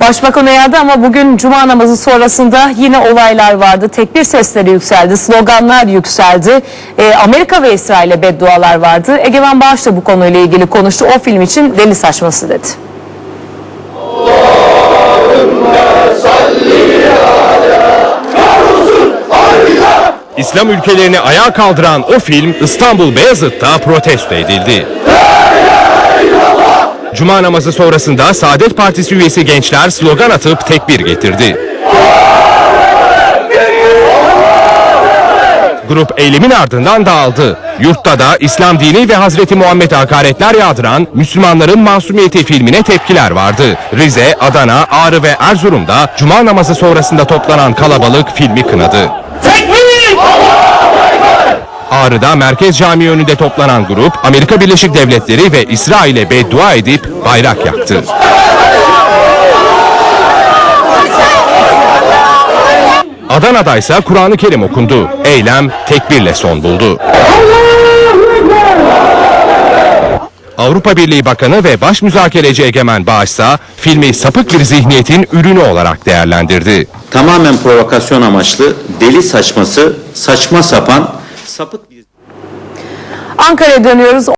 Başbakan uyardı ama bugün cuma namazı sonrasında yine olaylar vardı. Tekbir sesleri yükseldi, sloganlar yükseldi. Ee, Amerika ve İsrail'e beddualar vardı. Egemen Bağış da bu konuyla ilgili konuştu. O film için deli saçması dedi. İslam ülkelerini ayağa kaldıran o film İstanbul Beyazıt'ta protesto edildi. Cuma namazı sonrasında Saadet Partisi üyesi gençler slogan atıp tekbir getirdi. Grup eylemin ardından dağıldı. Yurtta da İslam dini ve Hazreti Muhammed'e hakaretler yağdıran Müslümanların Masumiyeti filmine tepkiler vardı. Rize, Adana, Ağrı ve Erzurum'da Cuma namazı sonrasında toplanan kalabalık filmi kınadı. Ağrı'da Merkez Camii önünde toplanan grup Amerika Birleşik Devletleri ve İsrail'e beddua edip bayrak yaktı. Adana'da ise Kur'an-ı Kerim okundu. Eylem tekbirle son buldu. Avrupa Birliği Bakanı ve Baş Müzakereci Egemen Bağışsa filmi sapık bir zihniyetin ürünü olarak değerlendirdi. tamamen provokasyon amaçlı, deli saçması, saçma sapan, sapık bir Ankara'ya dönüyoruz.